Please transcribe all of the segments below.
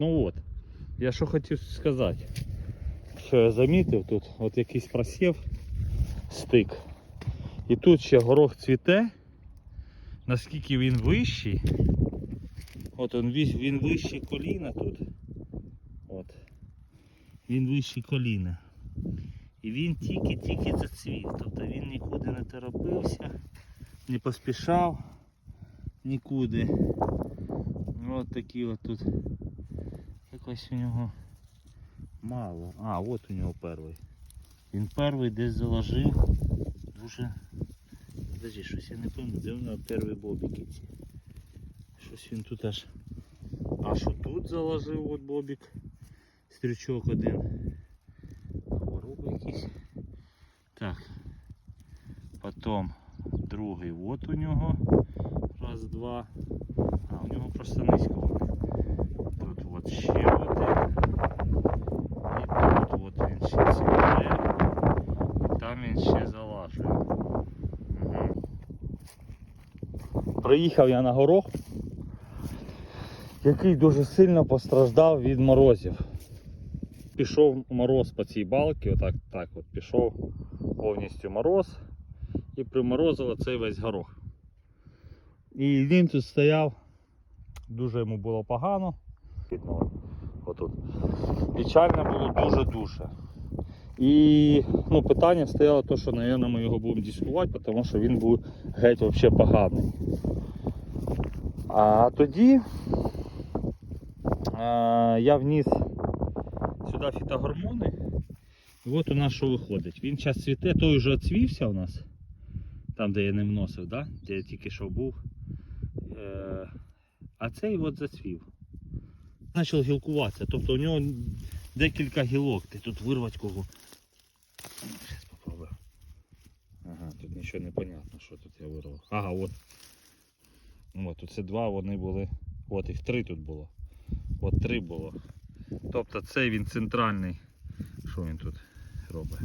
Ну от, я що хотів сказати. Що я замітив, тут от якийсь просів стик. І тут ще горох цвіте. Наскільки він вищий. От він, він вищий коліна тут. От. Він вищий коліна. І він тільки-тільки зацвів. Тобто він нікуди не торопився, не поспішав нікуди. От такі от тут. Якось у нього мало. А, от у нього перший. Він перший десь заложив. Дуже. Подожди, щось я не пам'ятаю, де в нього перші бобіки ці. Щось він тут аж. А що тут заложив от бобік? Стрючок один. Хвороби якісь. Так. Потім другий от у нього. Раз, два. А, у нього просто низько. Тут от ще один. І тут от він ще цвіте. І там він ще залажує. Угу. Приїхав я на горох, який дуже сильно постраждав від морозів. Пішов мороз по цій балці, отак так от пішов повністю мороз і приморозило цей весь горох. І він тут стояв, дуже йому було погано. Отут. Печально було дуже-дуже. І ну, питання стояло, то, що, мабуть, ми його будемо дискувати, тому що він був геть взагалі поганий. А тоді а, я вніс сюди фітогормони. І от у нас що виходить. Він зараз цвіте, той вже цвівся у нас. Там, де я не вносив, да? де я тільки що був. Е, а цей от зацвів. Почав гілкуватися. Тобто у нього декілька гілок. Ти тут вирвати кого. Зараз попробую. Ага, тут нічого не понятно, що тут я вирвав. Ага, от. От, оце два вони були. От їх три тут було. От три було. Тобто цей він центральний. Що він тут робить?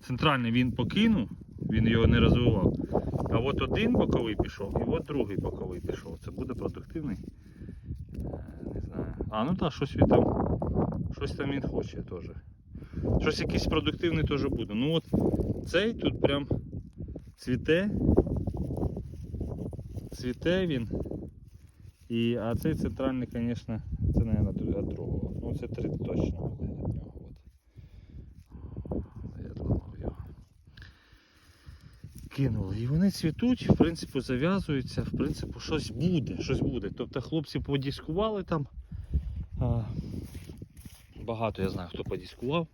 Центральний він покинув, він його не розвивав. А от один боковий пішов і от другий боковий пішов. Це буде продуктивний. Е, Не знаю. А, ну так, щось він там. Щось там він хоче теж. Щось якийсь продуктивний теж буде. Ну от цей тут прям цвіте. Цвіте він. І, а цей центральний, звісно, це, мабуть, від другого. Ну це три точно буде від нього. Я зламав його. Кинули. І вони цвітуть, в принципі, зав'язуються, в принципі, щось буде, щось буде. Тобто хлопці подіскували там. Багато я знаю, хто подіскував.